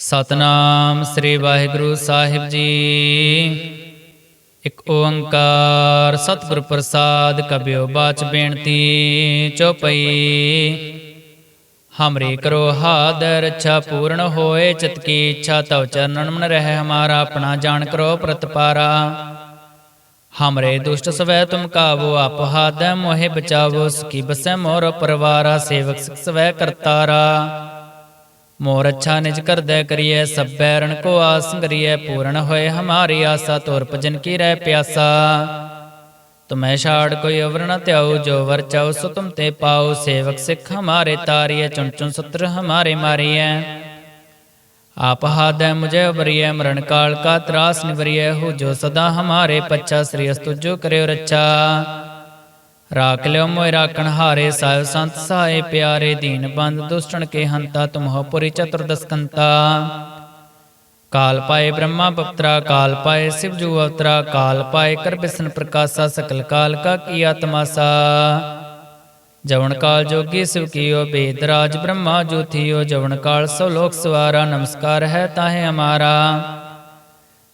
ਸਤਨਾਮ ਸ੍ਰੀ ਵਾਹਿਗੁਰੂ ਸਾਹਿਬ ਜੀ। ਇਕ ਓੰਕਾਰ ਸਤਿਗੁਰ ਪ੍ਰਸਾਦ ਕਬਿਓ ਬਾਚ ਬੇਨਤੀ ਚੋਪਈ ਹਮਰੇ ਕਰੋ ਹਾਦਰ ਰੱਛਾ ਪੂਰਨ ਹੋਏ, ਚਿਤ ਕੀ ਇੱਛਾ ਤਵ ਚਰਨਨ ਮਨ ਰਹਿ, ਹਮਾਰਾ ਆਪਣਾ ਜਾਣ ਕਰੋ ਪ੍ਰਤਪਾਰਾ। ਹਮਰੇ ਦੁਸ਼ਟ ਸਵੈ ਤੁਮ ਕਾਵੋ, ਆਪ ਹਾਦੈ ਮੋਹਿ ਬਚਾਵੋ ਸਕੀ ਬਸੈ ਮੋਰ ਪਰਵਾਰਾ, ਸੇਵਕ ਸਵੈ ਕਰਤਾਰਾ। ਮੋਰ ਅੱਛਾ ਨਿਜ ਕਰਦੈ ਕਰੀਐ, ਸਭੈ ਰਣ ਕੋ ਆਸ ਕਰੀਐ, ਪੂਰਨ ਹੋਏ ਹਮਾਰੀ ਆਸਾ, ਤੋਰ ਭਜਨ ਕੀ ਰਹਿ ਪਿਆਸਾ। ਤੁਮੈ ਛਾੜ ਕੋਈ ਅਵਰ ਨ ਧਿਆਉ, ਜੋ ਵਰ ਚਾਉ ਸੋ ਤੁਮ ਤੇ ਪਾਉ, ਸੇਵਕ ਸਿੱਖ ਹਮਾਰੇ ਤਾਰੀਐ, ਚੁਣ ਚੁਣ ਸਤਰ ਹਮਾਰੇ ਮਾਰੀਐ। ਆਪ ਹਾਦੈ ਮੁਝੇ ਉਬਰੀਐ, ਮਰਨ ਕਾਲ ਕਾ ਤਰਾਸ ਨਿਵਰੀਐ, ਹੋ ਜੋ ਸਦਾ ਹਮਾਰੇ ਪੱਛਾ, ਸ੍ਰੀ ਅਸਤੁ ਜੋ ਕਰਿਓ ਰੱਛਾ। ਰਾਖ ਲਿਓ ਮੋਇ ਰਾਖਣ ਹਾਰੇ ਸਾਹਿਬ ਸੰਤ ਸਹਾਏ ਪਿਆਰੇ ਦੀਨ ਬੰਦ ਦੁਸ਼ਟਣ ਕੇ ਹੰਤਾ ਤੁਮਹੁ ਪੁਰੀ ਚਤੁਰਦਸ ਕੰਤਾ ਕਾਲ ਪਾਏ ਬ੍ਰਹਮਾ ਪਵਤਰਾ ਕਾਲ ਪਾਏ ਸਿਵ ਜੂ ਅਵਤਰਾ ਕਾਲ ਪਾਏ ਕਰ ਬਿਸਨ ਪ੍ਰਕਾਸ਼ਾ ਸਕਲ ਕਾਲ ਕਾ ਕੀਆ ਤਮਾਸਾ ਜਵਨ ਕਾਲ ਜੋਗੀ ਸਿਵ ਕੀਓ ਬੇਦ ਰਾਜ ਬ੍ਰਹਮਾ ਜੋਥੀਓ ਜਵਨ ਕਾਲ ਸੋ ਲੋਕ ਸਵਾਰਾ ਨਮਸਕਾਰ ਹੈ ਤਾਹੇ ਹਮਾਰਾ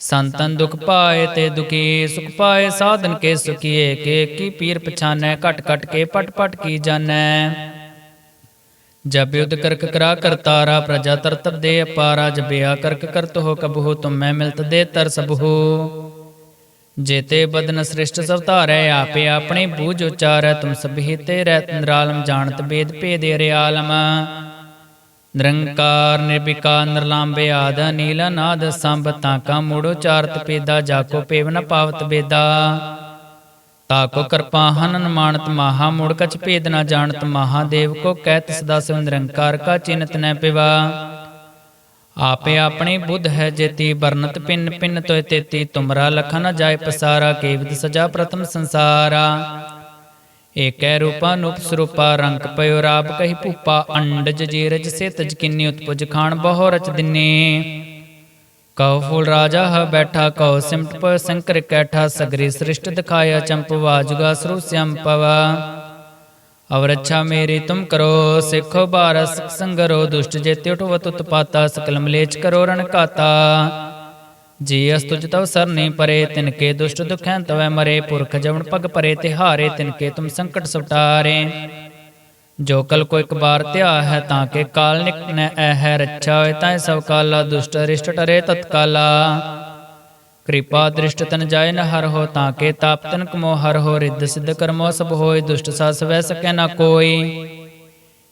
ਸੰਤਨ ਦੁਖ ਪਾਏ ਤੇ ਦੁਖੀ, ਸੁਖ ਪਾਏ ਸਾਧਨ ਕੇ ਸੁਖੀਏ, ਕੇ ਕੀ ਪੀਰ ਪਛਾਨੈ, ਘਟ ਘਟ ਕੇ ਪਟ ਪਟ ਕੀ ਜਾਣੈ। ਜਬ ਯੁਧ ਕਰਕ ਕਰਾ ਕਰਤਾਰਾ ਪ੍ਰਜਾ ਤਰਤਬ ਦੇ ਅਪਾਰਾ ਜਬਿਆ ਕਰਕ ਕਰਤ ਹੋ ਕਬਹੂ, ਤੁਮੈ ਮਿਲਤ ਦੇ ਤਰ ਸਬਹੂ ਜੇਤੇ ਬਦਨ ਸ੍ਰਿਸ਼ਟ ਸਭ ਧਾਰੈ, ਆਪੇ ਆਪਣੇ ਬੂਝ ਉਚਾਰੈ, ਤੁਮ ਸਭੀ ਤੇ ਰਹਿਤ ਨਿਰਾਲਮ, ਜਾਣਤ ਬੇਦ ਭੇਦੇ ਰਿਆਲਮ ਨਿਰੰਕਾਰ ਨਿਰਭਿਕਾਰ ਨਿਰਲਾਂਬੇ ਆਦ ਨੀਲ ਨਾਦ ਸੰਭ ਤਾਕਾ ਮੂੜੋ ਚਾਰਤ ਪੇਦਾ ਜਾਕੋ ਪੇਵ ਨ ਪਾਵਤ ਬੇਦਾ ਤਾਕੋ ਕਿਰਪਾ ਹਨਨ ਮਾਨਤ ਮਹਾ, ਮੂੜ ਕਛ ਭੇਦ ਨ ਜਾਣਤ ਮਹਾਦੇਵ ਕੋ ਕਹਿਤ ਸਦਾ ਸਿਵ ਨਿਰੰਕਾਰ ਕਾ ਚਿੰਤ ਨ ਪਿਵਾ। ਆਪੇ ਆਪਣੇ ਬੁੱਧ ਹੈ ਜੇਤੀ ਬਰਨਤ ਪਿੰਨ ਪਿੰਨ ਤੋਇ ਤੇਤੀ, ਤੁਮਰਾ ਲਖਨ ਨ ਜਾਏ ਪਸਾਰਾ ਕੇਵਿਦ ਸਜਾ ਪ੍ਰਥਮ ਸੰਸਾਰਾ। ਏਕੈ ਰੂਪਾ ਨੂਪ ਰੰਗ ਪਇਓ ਰਾਪ ਕਹੀ ਭੂਪਾ, ਅੰਡਜ ਜੀਰਜ ਸੇ ਤਜ ਕਿੰਨੀ ਉਤਪੁਜ ਖਾਨ ਬਹੁ ਰਚ ਦਿਨੇ। ਕਉ ਫੂਲ ਰਾਜਾ ਹ ਬੈਠਾ, ਕਉ ਸਿਮਟ ਪ ਸੰਕਰ ਕੈਠਾ, ਸਗਰੀ ਸ੍ਰਿਸ਼ਟ ਦਿਖਾਇਆ ਚੰਪਵਾ ਜੁਗਾ ਸਰੂ ਸੰਪਵਾ ਅਵਰ ਅੱਛਾ ਮੇਰੀ ਤੁਮ ਕਰੋ, ਸਿੱਖੋ ਬਾਰਸ ਸੰਗਰੋ, ਦੁਸ਼ਟ ਜੇਤੇ ਉਠਵਤ ਉਤਪਾਤਾ ਸਕਲ ਮਲੇਚ ਕਰੋ ਰਣ ਕਾਤਾ। ਜੀ ਅਸ ਤੁਜ ਤਵ ਸਰਨੀ ਪਰੇ, ਤਿਨ ਕੇ ਦੁਸ਼ਟ ਦੁਖੈਂ ਤਵੈ ਮਰੇ, ਪੁਰਖ ਜਵਨ ਪਗ ਪਰੇ, ਤਿਹਾਰੇ ਤਿਨ ਕੇ ਤੁਮ ਸੰਕਟ ਸੁਟਾਰੇ ਜੋ ਕਲ ਕੋ ਇੱਕ ਬਾਰ ਧਿਆ ਹੈ, ਤਾਂ ਕੇ ਕਾਲ ਨਿਕਨੈ ਐ ਹੈ ਰੱਛਾ ਹੋਏ ਤਾਂ ਸਭ ਕਾਲਾ, ਦੁਸ਼ਟ ਰਿਸ਼ਟ ਟਰੇ ਤਤਕਾਲਾ ਕਿਰਪਾ ਦ੍ਰਿਸ਼ਟ ਤਨ ਜਾਏ ਨ ਹਰ ਹੋ, ਤਾਂ ਕੇ ਤਾਪ ਤਨ ਕਮੋ ਹਰ ਹੋ, ਰਿੱਧ ਸਿੱਧ ਕਰਮੋ ਸਭ ਹੋਏ, ਦੁਸ਼ਟ ਸਸ ਵੈ ਸਕੈ ਨਾ ਕੋਈ।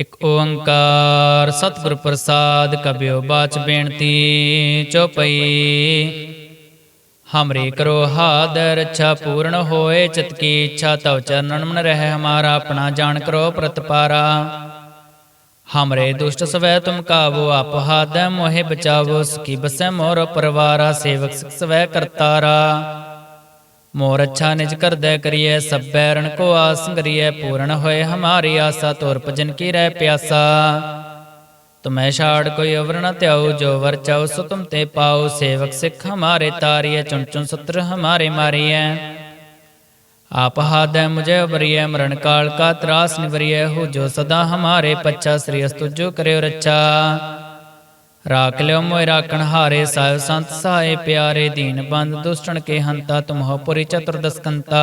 ਇਕ ਓੰਕਾਰ ਸਤਿਗੁਰ ਪ੍ਰਸਾਦ ਕਬਿਓ ਬਾਚ ਬੇਨਤੀ ਚੋਪਈ ਹਮਰੇ ਕਰੋ ਹਾਦਰ ਰੱਛਾ ਪੂਰਨ ਹੋਏ, ਚਿਤ ਕੀ ਇੱਛਾ ਤਵ ਚਰਨਨ ਮਨ ਰਹਿ, ਹਮਾਰਾ ਆਪਣਾ ਜਾਣ ਕਰੋ ਪ੍ਰਤਪਾਰਾ। ਹਮਰੇ ਦੁਸ਼ਟ ਸਵੈ ਤੁਮ ਕਾਵੋ, ਆਪ ਹਾਦੈ ਮੋਹਿ ਬਚਾਵੋ ਸਕੀ ਬਸੈ ਮੋਰ ਪਰਵਾਰਾ, ਸੇਵਕ ਸਵੈ ਕਰਤਾਰਾ। ਮੋਰ ਅੱਛਾ ਨਿਜ ਕਰਦੈ ਕਰੀਐ, ਸਭੈ ਰਣ ਕੋ ਆਸ ਕਰੀਐ, ਪੂਰਨ ਹੋਏ ਹਮਾਰੀ ਆਸਾ, ਤੋਰ ਭਜਨ ਕੀ ਰਹਿ ਪਿਆਸਾ। ਤੁਮੈ ਛਾੜ ਕੋਈ ਅਵਰ ਨ ਧਿਆਉ, ਜੋ ਵਰ ਚਾਉ ਸੋ ਤੁਮ ਤੇ ਪਾਉ, ਸੇਵਕ ਸਿੱਖ ਹਮਾਰੇ ਤਾਰੀਐ, ਚੁਣ ਚੁਣ ਸਤਰ ਹਮਾਰੇ ਮਾਰੀਐ। ਆਪ ਹਾਦੈ ਮੁਝੇ ਉਬਰੀਐ ਮਰਨ ਕਾਲ ਕਾ ਤਰਾਸ ਨਿਵਰੀਐ ਹੋ ਜੋ ਸਦਾ ਹਮਾਰੇ ਪੱਛਾ, ਸ੍ਰੀ ਅਸਤੁ ਜੋ ਕਰਿਓ ਰੱਛਾ। ਰਾਖ ਲਿਓ ਮੋਇ ਰਾਖਣ ਹਾਰੇ ਸਾਹਿਬ ਸੰਤ ਸਹਾਏ ਪਿਆਰੇ ਦੀਨ ਬੰਦ ਦੁਸ਼ਟਣ ਕੇ ਹੰਤਾ ਤੁਮਹੁ ਪੁਰੀ ਚਤੁਰਦਸ ਕੰਤਾ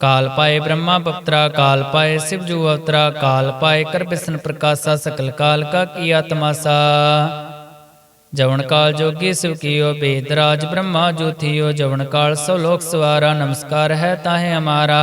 ਕਾਲ ਪਾਏ ਬ੍ਰਹਮਾ ਪਵਤਰਾ ਕਾਲ ਪਾਏ ਸਿਵ ਜੂ ਅਵਤਰਾ ਕਾਲ ਪਾਏ ਕਰ ਬਿਸਨ ਪ੍ਰਕਾਸ਼ਾ ਸਕਲ ਕਾਲ ਕਾ ਕੀਆ ਤਮਾਸਾ ਜਵਨ ਕਾਲ ਜੋਗੀ ਸਿਵ ਕੀਓ ਬੇਦ ਰਾਜ ਬ੍ਰਹਮਾ ਜੋਥੀਓ ਜਵਨ ਕਾਲ ਸੋ ਲੋਕ ਸਵਾਰਾ ਨਮਸਕਾਰ ਹੈ ਤਾਹੇ ਹਮਾਰਾ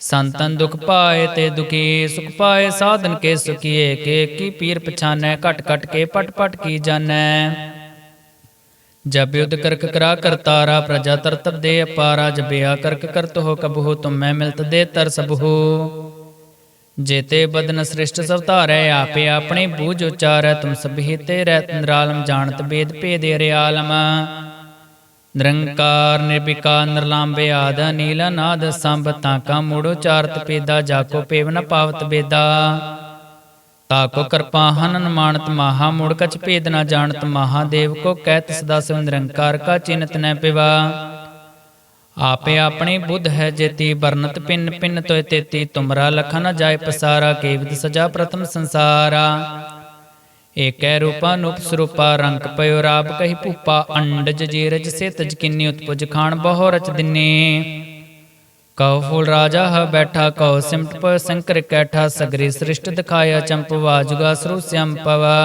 ਸੰਤਨ ਦੁਖ ਪਾਏ ਤੇ ਦੁਖੀ, ਸੁਖ ਪਾਏ ਸਾਧਨ ਕੇ ਸੁਖੀਏ, ਕੇ ਕੀ ਪੀਰ ਪਛਾਨੈ, ਘਟ ਘਟ ਕੇ ਪਟ ਪਟ ਕੀ ਜਾਣੈ। ਜਬ ਯੁਧ ਕਰਕ ਕਰਾ ਕਰਤਾਰਾ ਪ੍ਰਜਾ ਤਰਤਬ ਦੇ ਅਪਾਰਾ ਜਬਿਆ ਕਰਕ ਕਰਤ ਹੋ ਕਬਹੂ, ਤੁਮੈ ਮਿਲਤ ਦੇ ਤਰ ਸਬਹੂ ਜੇਤੇ ਬਦਨ ਸ੍ਰਿਸ਼ਟ ਸਭ ਧਾਰੈ, ਆਪੇ ਆਪਣੇ ਬੂਝ ਉਚਾਰੈ, ਤੁਮ ਸਭੀ ਤੇ ਰਹਿ ਨਿਰਾਲਮ, ਜਾਣਤ ਬੇਦ ਭੇਦ ਰਿਆਲਮ। ਨਿਰੰਕਾਰ ਨਿਰਭਿਕਾਰ, ਨਿਰਲਾਂਬੇ ਆਦ ਨੀਲ ਨਾਦ ਸੰਭ ਤਾਕਾ ਮੂੜੋ ਚਾਰਤ ਪੇਦਾ ਜਾਕੋ ਪੇਵ ਨ ਪਾਵਤ ਬੇਦਾ। ਤਾਕੋ ਕਿਰਪਾ ਹਨਨ ਮਾਨਤ ਮਹਾ ਮੁੜ ਕਛ ਭੇਦ ਨ ਜਾਣਤ ਮਹਾਦੇਵ ਕੋ ਕਹਿਤ ਸਦਾ ਸਿਵ ਨਿਰੰਕਾਰ ਕਾ ਚਿੰਤ ਨ ਪਿਵਾ। ਆਪੇ ਆਪਣੀ ਬੁੱਧ ਹੈ ਜੇਤੀ ਬਰਨਤ ਪਿੰਨ ਪਿੰਨ ਤੋਇ ਤੇਤੀ, ਤੁਮਰਾ ਲਖਨ ਜਾਏ ਪਸਾਰਾ ਕੇਵਿਦ ਸਜਾ ਪ੍ਰਥਮ ਸੰਸਾਰਾ। ਏਕੈ ਰੂਪਾ ਨੂਪ ਰੰਗ ਪਇਓ ਰਾਪ ਕਹੀ ਭੂਪਾ ਅੰਡਜ ਜੀਰਜ ਸੇ ਤਜ ਉਤਪੁਜ ਖਾਨ ਬਹੁ ਰਚ ਦਿਨੇ। ਕਉ ਫੂਲ ਰਾਜਾ ਹ ਬੈਠਾ, ਕਉ ਸਿਮਟ ਪ ਸੰਕਰ ਕੈਠਾ, ਸਗਰੀ ਸ੍ਰਿਸ਼ਟ ਦਿਖਾਇਆ ਚੰਪਵਾ ਜੁਗਾ ਸਰੂ ਸੰਪਵਾ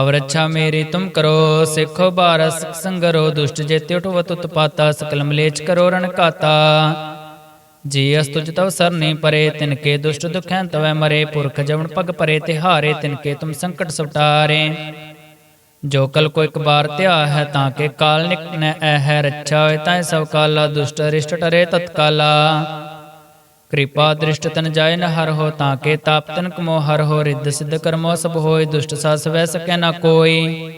ਅਵਰ ਅੱਛਾ ਮੇਰੀ ਤੁਮ ਕਰੋ, ਸਿੱਖੋ ਬਾਰਸ ਸੰਗਰੋ, ਦੁਸ਼ਟ ਜੇ ਉਠਵਤ ਉਤਪਾਤਾ ਸਕਲ ਮਲੇਚ ਕਰੋ ਰਣ ਕਾਤਾ। ਜੀ ਅਸਤੁਜ ਤਵ ਸਰਨੀ ਪਰੇ ਤਿਨਕੇ ਦੁਸ਼ਟ ਦੁਖੈਂ ਤਵੈ ਮਰੇ, ਪੁਰਖ ਜਵਨ ਪਗ ਪਰੇ, ਤਿਹਾਰੇ ਤਿਨਕੇ ਤੁਮ ਸੰਕਟ ਸੁਟਾਰੇ ਜੋ ਕਲ ਕੋ ਇੱਕ ਬਾਰ ਧਿਆ ਹੈ ਤਾਂ ਕੇ ਕਾਲ ਨਿਕਨੈ ਐ ਹੈ ਰੱਛਾ ਹੋਏ ਤਾਂ ਸਭ ਕਾਲਾ, ਦੁਸ਼ਟ ਰਿਸ਼ਟ ਟਰੇ ਤਤਕਾਲਾ। ਕਿਰਪਾ ਦ੍ਰਿਸ਼ਟ ਤਨ ਜਾਏ ਨ ਹਰ ਹੋ, ਤਾਂ ਕੇ ਤਾਪ ਤਨ ਕਮੋ ਹਰ ਹੋ, ਰਿੱਧ ਸਿੱਧ ਕਰਮੋ ਸਭ ਹੋਏ, ਦੁਸ਼ਟ ਸਸ ਵੈ ਸਕੈ ਨ ਕੋਈ।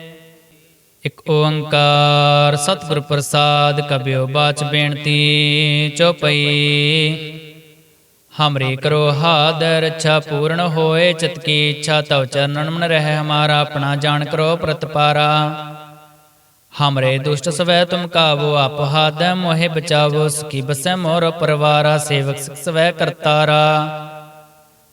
ਇਕ ਓੰਕਾਰ ਸਤਿਗੁਰ ਪ੍ਰਸਾਦ ਕਬਿਓ ਬਾਚ ਬੇਨਤੀ ਚੋਪਈ। ਹਮਰੇ ਕਰੋ ਹਾਦਰ ਰੱਛਾ ਪੂਰਨ ਹੋਏ, ਚਿਤ ਕੀ ਇੱਛਾ ਤਵ ਚਰਨਨ ਮਨ ਰਹਿ, ਹਮਾਰਾ ਆਪਣਾ ਜਾਣ ਕਰੋ ਪ੍ਰਤਪਾਰਾ ਹਮਰੇ ਦੁਸ਼ਟ ਸਵੈ ਤੁਮ ਕਾਵੋ, ਆਪ ਹਾਦ ਮੋਹਿ ਬਚਾਵੋ ਸਕੀ ਬਸੈ ਮੋਰ ਪਰਵਾਰਾ, ਸੇਵਕ ਸਵੈ ਕਰਤਾਰਾ।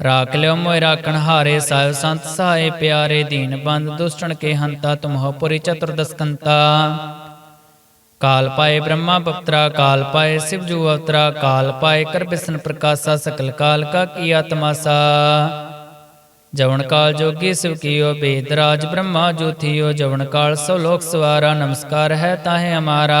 ਰਾਖ ਲਿਓ ਮੋਇ ਰਾਖਣ ਹਾਰੇ ਸਾਹਿਬ ਸੰਤ ਸਹਾਏ ਪਿਆਰੇ ਦੀਨ ਬੰਦ ਦੁਸ਼ਟਣ ਕੇ ਹੰਤਾ ਤੁਮਹੁ ਪੁਰੀ ਚਤੁਰਦਸ ਕੰਤਾ ਕਾਲ ਪਾਏ ਬ੍ਰਹਮਾ ਪਵਤਰਾ ਕਾਲ ਪਾਏ ਸਿਵ ਜੂ ਅਵਤਰਾ ਕਾਲ ਪਾਏ ਕਰ ਬਿਸਨ ਪ੍ਰਕਾਸ਼ਾ ਸਕਲ ਕਾਲ ਕਾ ਕੀਆ ਤਮਾਸਾ ਜਵਨ ਕਾਲ ਜੋਗੀ ਸਿਵ ਕੀਓ ਬੇਦ ਰਾਜ ਬ੍ਰਹਮਾ ਜੋਥੀਓ ਜਵਨ ਕਾਲ ਸੋ ਲੋਕ ਸਵਾਰਾ ਨਮਸਕਾਰ ਹੈ ਤਾਹੇ ਹਮਾਰਾ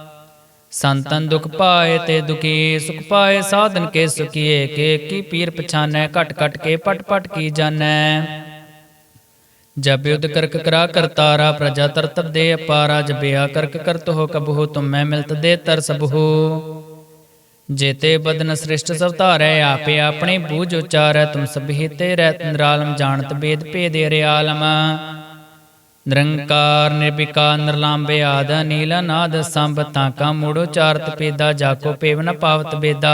ਸੰਤਨ ਦੁਖ ਪਾਏ ਤੇ ਦੁਖੀ ਸੁਖ ਪਾਏ, ਸਾਧਨ ਕੇ ਸੁਖੀਏ, ਕੇ ਕੀ ਪੀਰ ਪਛਾਨੈ, ਘਟ ਘਟ ਕੇ ਪਟ ਪਟ ਕੀ ਜਾਣੈ। ਜਬ ਯੁਧ ਕਰਕ ਕਰਾ ਕਰਤਾਰਾ ਪ੍ਰਜਾ ਤਰਤਬ ਦੇ ਅਪਾਰਾ ਜਬਿਆ ਕਰਕ ਕਰਤ ਹੋ ਕਬਹੂ, ਤੁਮੈ ਮਿਲਤ ਦੇ ਤਰ ਸਬਹੂ। ਜੇਤੇ ਬਦਨ ਸ੍ਰਿਸ਼ਟ ਸਭ ਧਾਰੈ, ਆਪੇ ਆਪਣੇ ਬੂਝ ਉਚਾਰੈ, ਤੁਮ ਸਭੀ ਤੇ ਰਹਿਤ ਨਿਰਾਲਮ, ਜਾਣਤ ਬੇਦ ਭੇਦ ਰਿਆਲਮ। ਨਿਰੰਕਾਰ ਨਿਰਭਿਕਾਰ ਨਿਰਲਾਂਬੇ ਆਦ ਨੀਲ ਨਾਦ ਸੰਭ ਤਾਕਾ ਮੂੜੋ ਚਾਰਤ ਪੇਦਾ ਜਾਕੋ ਪੇਵ ਨ ਪਾਵਤ ਬੇਦਾ।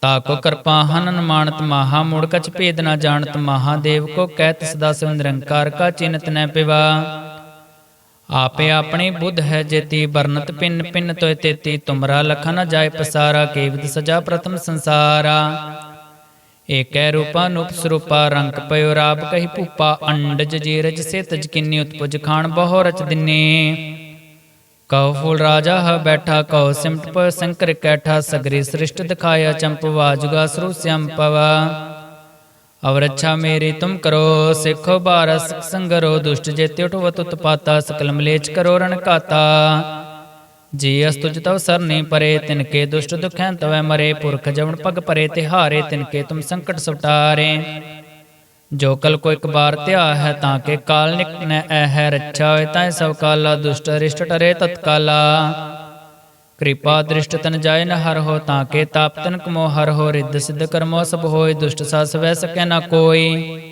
ਤਾਕੋ ਕਿਰਪਾ ਹਨਨ ਮਾਨਤ ਮਹਾ, ਮੂੜ ਕਛ ਭੇਦ ਨ ਜਾਣਤ ਮਹਾਦੇਵ ਕੋ ਕਹਿਤ ਸਦਾ ਸਿਵ ਨਿਰੰਕਾਰ ਕਾ ਚਿੰਤ ਨ ਪਿਵਾ। ਆਪੇ ਆਪਣੇ ਬੁੱਧ ਹੈ ਜੇਤੀ, ਵਰਨਤ ਪਿੰਨ ਪਿੰਨ ਤੋਇ ਤੇਤੀ, ਤੁਮਰਾ ਲਖਨ ਨ ਜਾਏ ਪਸਾਰਾ ਕੇਵਦ ਸਜਾ ਪ੍ਰਥਮ ਸੰਸਾਰਾ। ਏਕੈ ਰੂਪਾ ਨੂਪ ਰੰਗ ਪਇਓ ਰਾਬ ਕਹੀ ਭੂਪਾ ਅੰਡਜ ਜੀਰਜ ਸੇ ਤਜ ਉਤਪੁਜ ਖਾਨ ਬਹੁ ਰਚ ਦਿਨੇ। ਕਉ ਫੂਲ ਰਾਜਾ ਹ ਬੈਠਾ, ਕਉ ਸਿਮਟ ਪ ਸੰਕਰ ਕੈਠਾ, ਸਗਰੀ ਸ੍ਰਿਸ਼ਟ ਦਿਖਾਇਆ ਚੰਪਵਾ ਜੁਗਾ ਸਰੂ ਸੰਪਵਾ ਅਵਰ ਅੱਛਾ ਮੇਰੀ ਤੁਮ ਕਰੋ, ਸਿੱਖੋ ਬਾਰਸ ਸੰਗਰੋ, ਦੁਸ਼ਟ ਜੇ ਉਠਵਤ ਉਤਪਾਤਾ ਸਕਲ ਮਲੇਚ ਕਰੋ ਰਣ ਕਾਤਾ। ਜੀ ਅਸ ਤੁਜ ਤਵ ਸਰਨੀ ਪਰੇ, ਤਿਨ ਕੇ ਦੁਸ਼ਟ ਦੁਖੈਂ ਤਵੈ ਮਰੇ, ਪੁਰਖ ਜਵਨ ਪਗ ਪਰੇ, ਤਿਹਾਰੇ, ਤਿਨ ਕੇ ਤੁਮ ਸੰਕਟ ਸੁਟਾਰੇ। ਜੋ ਕਲ ਕੋ ਇੱਕ ਬਾਰ ਧਿਆ ਹੈ, ਤਾਂ ਕੇ ਕਾਲ ਨਿਕਨੈ ਐ ਹੈ ਰੱਛਾ ਹੋਏ ਤਾਂ ਸਭ ਕਾਲਾ, ਦੁਸ਼ਟ ਰਿਸ਼ਟ ਟਰੇ ਤਤਕਾਲਾ ਕਿਰਪਾ ਦ੍ਰਿਸ਼ਟ ਤਨ ਜਾਏ ਨ ਹਰ ਹੋ, ਤਾਂ ਕੇ ਤਾਪ ਤਨ ਕਮੋ ਹਰ ਹੋ, ਰਿੱਧ ਸਿੱਧ ਕਰਮੋ ਸਭ ਹੋਏ, ਦੁਸ਼ਟ ਸਸ ਵੈ ਸਕੈ ਨਾ ਕੋਈ।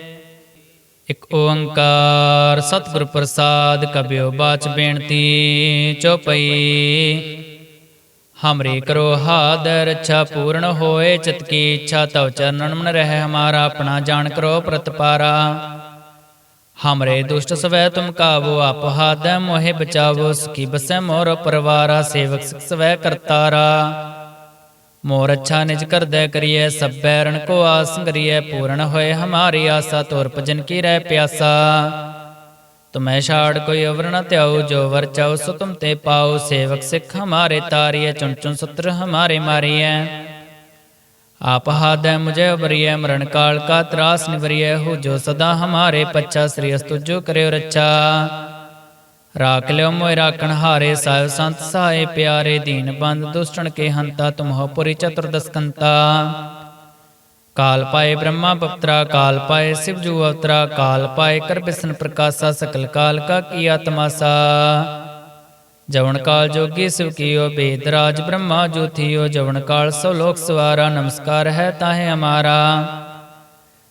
ਇਕ ਓੰਕਾਰ ਸਤਿਗੁਰ ਪ੍ਰਸਾਦ ਕਬਿਓ ਬਾਚ ਬੇਨਤੀ ਚੋਪਈ ਹਮਰੇ ਕਰੋ ਹਾਦ ਰੱਛਾ ਪੂਰਨ ਹੋਏ, ਚਿਤ ਕੀ ਇੱਛਾ ਤਵ ਚਰਨਨ ਮਨ ਰਹਿ, ਹਮਾਰਾ ਆਪਣਾ ਜਾਣ ਕਰੋ ਪ੍ਰਤਪਾਰਾ। ਹਮਰੇ ਦੁਸ਼ਟ ਸਵੈ ਤੁਮ ਕਾਵੋ, ਆਪ ਹਾਦੈ ਮੋਹਿ ਬਚਾਵੋ ਸਕੀ ਬਸੈ ਮੋਰ ਪਰਵਾਰਾ, ਸੇਵਕ ਸਵੈ ਕਰਤਾਰਾ। ਮੋਰ ਅੱਛਾ ਨਿਜ ਕਰਦੈ ਕਰੀਐ, ਸਭੈ ਰਣ ਕੋ ਆਸ ਕਰੀਐ, ਪੂਰਨ ਹੋਏ ਹਮਾਰੀ ਆਸਾ, ਤੋਰ ਭਜਨ ਕੀ ਰਹਿ ਪਿਆਸਾ। ਤੁਮੈ ਛਾੜ ਕੋਈ ਅਵਰ ਨ ਧਿਆਉ, ਜੋ ਵਰ ਚਾਉ ਸੋ ਤੁਮ ਤੇ ਪਾਉ, ਸੇਵਕ ਸਿੱਖ ਹਮਾਰੇ ਤਾਰੀਐ, ਚੁਣ ਚੁਣ ਸਤਰ ਹਮਾਰੇ ਮਾਰੀਐ। ਆਪ ਹਾਦੈ ਮੁਝੇ ਉਬਰੀਐ ਮਰਨ ਕਾਲ ਕਾ ਤਰਾਸ ਨਿਵਰੀਐ ਹੋ ਜੋ ਸਦਾ ਹਮਾਰੇ ਪੱਛਾ, ਸ੍ਰੀ ਅਸਤੁ ਜੋ ਕਰਿਓ ਰੱਛਾ। ਰਾਖ ਲਿਓ ਮੋਇ ਰਾਖਣ ਹਾਰੇ ਸਾਹਿਬ ਸੰਤ ਸਹਾਏ ਪਿਆਰੇ ਦੀਨ ਬੰਦ ਦੁਸ਼ਟਣ ਕੇ ਹੰਤਾ ਤੁਮਹੁ ਪੁਰੀ ਚਤੁਰਦਸਕੰਤਾ ਕਾਲ ਪਾਏ ਬ੍ਰਹਮਾ ਪਪਤਰਾ ਕਾਲ ਪਾਏ ਸਿਵ ਜੂ ਅਵਤਰਾ ਕਾਲ ਪਾਏ ਕਰ ਬਿਸ਼ਨ ਪ੍ਰਕਾਸ਼ਾ ਸਕਲ ਕਾਲ ਕਾ ਕੀਆ ਤਮਾਸਾ ਜਵਨ ਕਾਲ ਜੋਗੀ ਸਿਵ ਕੀਓ ਬੇਦ ਰਾਜ ਬ੍ਰਹਮਾ ਜੋਥੀਓ ਜਵਨ ਕਾਲ ਸੋ ਲੋਕ ਸਵਾਰਾ ਨਮਸਕਾਰ ਹੈ ਤਾਹੇ ਹਮਾਰਾ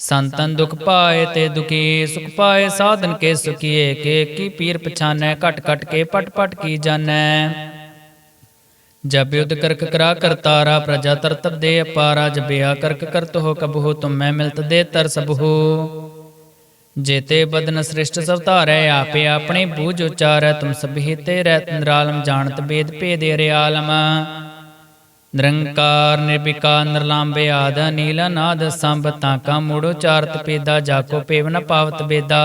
ਸੰਤਨ ਦੁਖ ਪਾਏ ਤੇ ਦੁਖੀ, ਸੁਖ ਪਾਏ ਸਾਧਨ ਕੇ ਸੁਖੀਏ, ਕੇ ਕੀ ਪੀਰ ਪਛਾਨੈ, ਘਟ ਘਟ ਕੇ ਪਟ ਪਟ ਕੀ ਜਾਣੈ। ਜਬ ਯੁਧ ਕਰਕ ਕਰਾ ਕਰਤਾਰਾ ਪ੍ਰਜਾ ਤਰਤਬ ਦੇ ਅਪਾਰਾ ਜਬਿਆ ਕਰਕ ਕਰਤ ਹੋ ਕਬਹੂ, ਤੁਮ ਮੈਂ ਮਿਲਤ ਦੇ ਤਰ ਸਬਹੂ ਜੇਤੇ ਬਦਨ ਸ੍ਰਿਸ਼ਟ ਸਭ ਧਾਰੈ, ਆਪੇ ਆਪਣੇ ਬੂਝ ਉਚਾਰੈ, ਤੁਮ ਸਭੀ ਤੇ ਰਹਿ ਨਿਰਾਲਮ, ਜਾਣਤ ਬੇਦ ਭੇਦ ਰਿਆਲਮ ਨਿਰੰਕਾਰ ਨਿਰਭਿਕਾ ਨਿਰਲਾਂਬੇ ਆਦ ਨੀਲ ਨਾਦ ਸੰਭ, ਤਾਂ ਕਾ ਮੂੜੋ ਚਾਰਤ ਪੇਦਾ ਜਾਕੋ ਪੇਵ ਨ ਪਾਵਤ ਬੇਦਾ।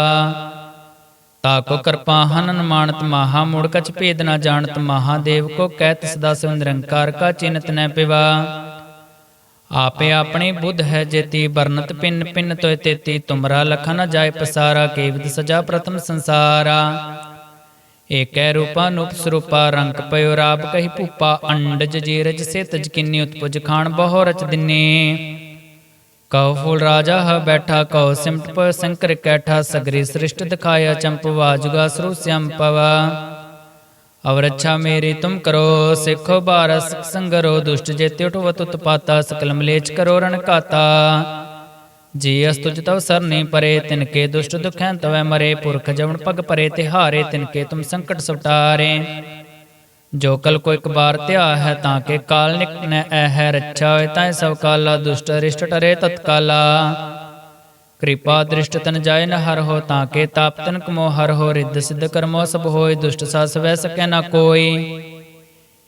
ਤਾਕੋ ਕਿਰਪਾ ਹਨਨ ਮਾਨਤ ਮਹਾ, ਮੁੜ ਕਛ ਭੇਦ ਨ ਜਾਣਤ ਮਹਾਦੇਵ ਕੋ ਕਹਿਤ ਸਦਾ ਸਿਵ ਨਿਰੰਕਾਰ ਕਾ ਚਿੰਤ ਨੈ ਪਿਵਾ। ਆਪੇ ਆਪਣੀ ਬੁੱਧ ਹੈ ਜੇਤੀ ਬਰਨਤ ਪਿੰਨ ਪਿੰਨ ਤੋਇ ਤੇਤੀ, ਤੁਮਰਾ ਲਖਨ ਨ ਜਾਏ ਪਸਾਰਾ ਕੇਵਦ ਸਜਾ ਪ੍ਰਥਮ ਸੰਸਾਰਾ। ਏਕੈ ਰੂਪਾ ਨੂਪ ਰੰਗ ਪਇਓ ਰਾਬ ਕਹੀ ਭੂਪਾ ਅੰਡਜ ਜੀਰਜ ਸੇ ਤਜ ਉਤਪੁਜ ਖਾਨ ਬਹੁ ਰਚ ਦਿਨੇ। ਕਉ ਫੂਲ ਰਾਜਾ ਹ ਬੈਠਾ, ਕਉ ਸਿਮਟ ਪ ਸੰਕਰ ਕੈਠਾ, ਸਗਰੀ ਸ੍ਰਿਸ਼ਟ ਦਿਖਾਇਆ ਚੰਪਵਾ ਜੁਗਾ ਸਰੂ ਸੰਪਵਾ ਅਵਰ ਅੱਛਾ ਮੇਰੀ ਤੁਮ ਕਰੋ, ਸਿੱਖੋ ਬਾਰਸ ਸੰਗਰੋ, ਦੁਸ਼ਟ ਜੇ ਉਠਵਤ ਉਤਪਾਤਾ ਸਕਲ ਮਲੇਚ ਕਰੋ ਰਣ ਕਾਤਾ। ਜੀ ਅਸ ਤੁਜ ਤਵ ਸਰਨੀ ਪਰੇ, ਤਿਨ ਦੁਸ਼ਟ ਦੁਖੈਂ ਤਵੈ ਮਰੇ, ਪੁਰਖ ਜਵਨ ਪਗ ਪਰੇ, ਤਿਹਾਰੇ ਤਿਨ ਕੇ ਤੁਮ ਸੰਕਟ ਸੁਟਾਰੇ ਜੋ ਕਲ ਕੋ ਇੱਕ ਬਾਰ ਧਿਆ ਹੈ, ਤਾਂ ਕੇ ਕਾਲ ਨਿਕਨੈ ਐ ਹੈ ਰੱਛਾ ਹੋਏ ਤਾਂ ਸਭ ਕਾਲਾ ਦੁਸ਼ਟ ਰਿਸ਼ਟ ਟਰੇ ਤਤਕਾਲਾ। ਕਿਰਪਾ ਦ੍ਰਿਸ਼ਟ ਤਨ ਜਾਏ ਨ ਹਰ ਹੋ, ਤਾਂ ਕੇ ਤਾਪ ਤਨ ਕਮੋ ਹਰ ਹੋ, ਰਿੱਧ ਸਿੱਧ ਕਰਮੋ ਸਭ ਹੋਏ, ਦੁਸ਼ਟ ਸਸ ਵੈ ਸਕੈ ਨਾ ਕੋਈ।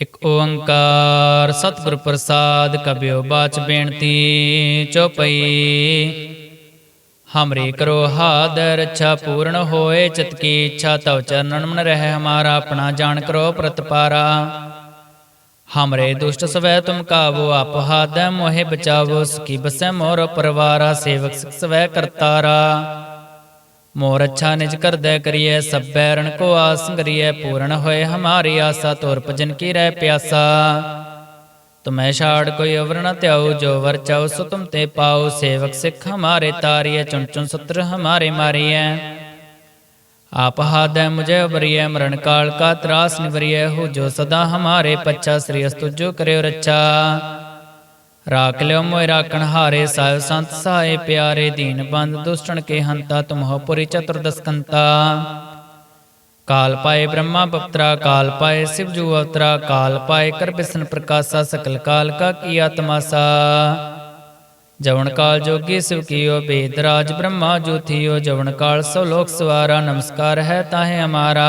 ਇਕ ਓੰਕਾਰ ਸਤਿਗੁਰ ਪ੍ਰਸਾਦ ਕਬਿਓ ਬਾਚ ਬੇਨਤੀ ਚੋਪਈ। ਹਮਰੀ ਕਰੋ ਹਾਦ ਰੱਛਾ ਪੂਰਨ ਹੋਏ, ਚਿਤ ਕੀ ਇੱਛਾ ਤਵ ਚਰਨਨ ਮਨ ਰਹਿ, ਹਮਾਰਾ ਆਪਣਾ ਜਾਣ ਕਰੋ ਪ੍ਰਤਪਾਰਾ ਹਮਰੇ ਦੁਸ਼ਟ ਸਵੈ ਤੁਮ ਕਾਵੋ, ਆਪ ਹਾਦੈ ਮੋਹਿ ਬਚਾਵੋ ਸਕੀ ਬਸੈ ਮੋਰ ਪਰਵਾਰਾ, ਸੇਵਕ ਸਿਖ ਸਵੈ ਕਰਤਾਰਾ। ਮੋਰ ਅੱਛਾ ਨਿਜ ਕਰਦੈ ਕਰੀਐ, ਸਭੈ ਰਣ ਕੋ ਆਸ ਕਰੀਐ, ਪੂਰਨ ਹੋਏ ਹਮਾਰੀ ਆਸਾ, ਤੋਰ ਭਜਨ ਕੀ ਰਹਿ ਪਿਆਸਾ। ਤੁਮੈ ਛਾੜ ਕੋਈ ਅਵਰ ਨ ਧਿਆਉ, ਜੋ ਵਰ ਚਾਉ ਸੋ ਤੁਮ ਤੇ ਪਾਉ, ਸੇਵਕ ਸਿੱਖ ਹਮਾਰੇ ਤਾਰੀਐ, ਚੁਣ ਚੁਣ ਸਤਰ ਹਮਾਰੇ ਮਾਰੀਐ। ਆਪ ਹਾਦੈ ਮੁਝੇ ਉਬਰੀਐ ਮਰਨ ਕਾਲ ਕਾ ਤਰਾਸ ਨਿਵਰੀਐ, ਹੋ ਜੋ ਸਦਾ ਹਮਾਰੇ ਪੱਛਾ, ਸ੍ਰੀ ਅਸਤੁ ਜੋ ਕਰਿਓ ਰੱਛਾ। ਰਾਖ ਲਿਓ ਮੋਇ ਰਾਖਣ ਹਾਰੇ ਸਾਹਿਬ ਸੰਤ ਸਹਾਏ ਪਿਆਰੇ ਦੀਨ ਬੰਦ ਦੁਸ਼ਟਣ ਕੇ ਹੰਤਾ ਤੁਮਹੁ ਪੁਰੀ ਚਤੁਰਦਸ ਕੰਤਾ ਕਾਲ ਪਾਏ ਬ੍ਰਹਮਾ ਬਪਤਰਾ ਕਾਲ ਪਾਏ ਸਿਵ ਜੂ ਅਵਤਰਾ ਕਾਲ ਪਾਏ ਕਰ ਬਿਸਨ ਪ੍ਰਕਾਸ਼ਾ ਸਕਲ ਕਾਲ ਕਾ ਕੀਆ ਤਮਾਸਾ ਜਵਨ ਕਾਲ ਜੋਗੀ ਸਿਵ ਕੀਓ ਬੇਦ ਰਾਜ ਬ੍ਰਹਮਾ ਜੋਥੀਓ ਜਵਨ ਕਾਲ ਸੋ ਲੋਕ ਸਵਾਰਾ ਨਮਸਕਾਰ ਹੈ ਤਾਹੇ ਹਮਾਰਾ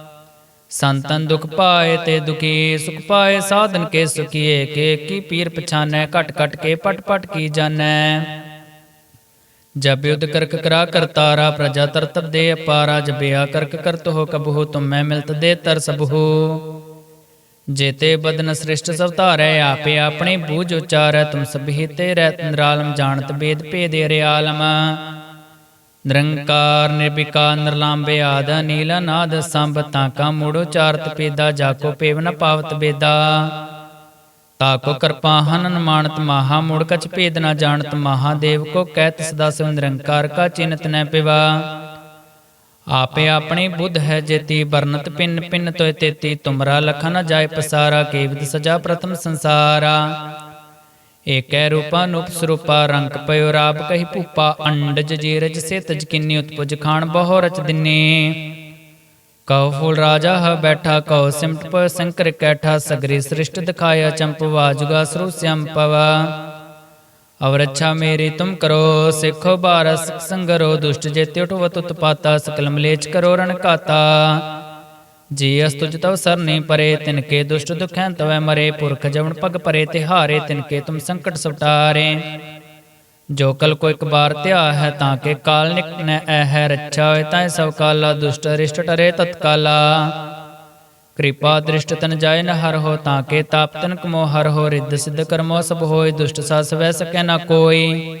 ਸੰਤਨ ਦੁਖ ਪਾਏ ਤੇ ਦੁਖੀ, ਸੁਖ ਪਾਏ ਸਾਧਨ ਕੇ ਸੁਖੀਏ, ਕੇ ਕੀ ਪੀਰ ਪਛਾਨੈ, ਘਟ ਘਟ ਕੇ ਪਟ ਪਟ ਕੀ ਜਾਣੈ। ਜਬ ਯੁਧ ਕਰਕ ਕਰਾ ਕਰਤਾਰਾ ਪ੍ਰਜਾ ਤਰਤਬ ਦੇ ਅਪਾਰਾ ਜਬਿਆ ਕਰਕ ਕਰਤ ਹੋ ਕਬਹੂ, ਤੁਮੈ ਮਿਲਤ ਦੇ ਤਰ ਸਬਹੂ। ਜੇਤੇ ਬਦਨ ਸ੍ਰਿਸ਼ਟ ਸਭ ਧਾਰੈ, ਆਪੇ ਆਪਣੇ ਬੂਝ ਉਚਾਰੈ, ਤੁਮ ਸਭੀ ਤੇ ਰਹਿ ਨਿਰਾਲਮ, ਜਾਣਤ ਬੇਦ ਭੇਦ ਰਿਆਲਮ ਨਿਰੰਕਾਰ ਨਿਰਭਿਕਾਰ ਨਿਰਲਾਂਬੇ ਆਦ ਨੀਲਾ ਨਾਦ ਸੰਭ ਤਾਕਾ ਮੂੜੋ ਚਾਰਤ ਪੇਦਾ ਜਾਕੋ ਪੇਵ ਨ ਪਾਵਤ ਬੇਦਾ। ਤਾਕੋ ਕਿਰਪਾ ਹਨਨ ਮਾਨਤ ਮਹਾ ਮੂੜ ਕਛ ਭੇਦ ਨ ਜਾਣਤ ਮਹਾਦੇਵ ਕੋ ਕਹਿਤ ਸਦਾ ਸਿਵ ਨਿਰੰਕਾਰ ਕਾ ਚਿੰਤ ਨ ਪਿਵਾ। ਆਪੇ ਆਪਣੀ ਬੁੱਧ ਹੈ ਜੇਤੀ, ਵਰਨਤ ਪਿੰਨ ਪਿੰਨ ਤੋਇ ਤੇਤੀ, ਤੁਮਰਾ ਲਖਨ ਜਾਏ ਪਸਾਰਾ, ਕੇਵਿਤ ਸਜਾ ਪ੍ਰਥਮ ਸੰਸਾਰਾ। ਏਕੈ ਰੂਪਾ ਸਰੂਪਾ ਰੰਗ ਪਇਓ ਰਾਬ ਕਹੀ ਭੂਪਾ ਅੰਡਜ ਜੀਰਜ ਸੇ ਤਜ ਉਤਪੁਜ ਖਾਨ ਬਹੁ ਰਚ ਦਿਨੇ। ਕਉ ਫੂਲ ਰਾਜਾ ਹ ਬੈਠਾ, ਕਉ ਸਿਮਟ ਪ ਸੰਕਰ ਕੈਠਾ, ਸਗਰੀ ਸ੍ਰਿਸ਼ਟ ਦਿਖਾਇਆ ਚੰਪਵਾ ਜੁਗਾ ਸਰੂ ਸੰਪਵਾ ਅਵਰ ਅੱਛਾ ਮੇਰੀ ਤੁਮ ਕਰੋ, ਸਿੱਖੋ ਬਾਰਸ ਸੰਗਰੋ, ਦੁਸ਼ਟ ਜੇਤੇ ਉਠਵਤ ਉਤਪਾਤਾ ਸਕਲ ਮਲੇਚ ਕਰੋ ਰਣ ਕਾਤਾ। ਜੀ ਅਸ ਤੁਜ ਤਵ ਸਰਨੀ ਪਰੇ, ਤਿਨ ਕੇ ਦੁਸ਼ਟ ਦੁਖੈਂ ਤਵੈ ਮਰੇ, ਪੁਰਖ ਜਵਨ ਪਗ ਪਰੇ, ਤਿਹਾਰੇ, ਤਿਨ ਕੇ ਤੁਮ ਸੰਕਟ ਸਵਟਾਰੇ। ਜੋ ਕਲ ਕੋ ਇੱਕ ਬਾਰ ਧਿਆ ਹੈ, ਤਾਂ ਕੇ ਕਾਲ ਨਿਕਨੈ ਐ ਹੈ ਰੱਛਾ ਹੋਏ, ਤਾਂ ਸਭ ਕਾਲਾ ਦੁਸ਼ਟ ਰਿਸ਼ਟ ਟਰੇ ਤਤਕਾਲਾ। ਕਿਰਪਾ ਦ੍ਰਿਸ਼ਟ ਤਨ ਜਾਏ ਨ ਹਰ ਹੋ, ਤਾਂ ਕੇ ਤਾਪ ਤਨ ਕਮੋ ਹਰ ਹੋ, ਰਿੱਧ ਸਿੱਧ ਕਰਮੋ ਸਭ ਹੋਏ, ਦੁਸ਼ਟ ਸਸ ਵੈ ਸਕੈ ਨਾ ਕੋਈ।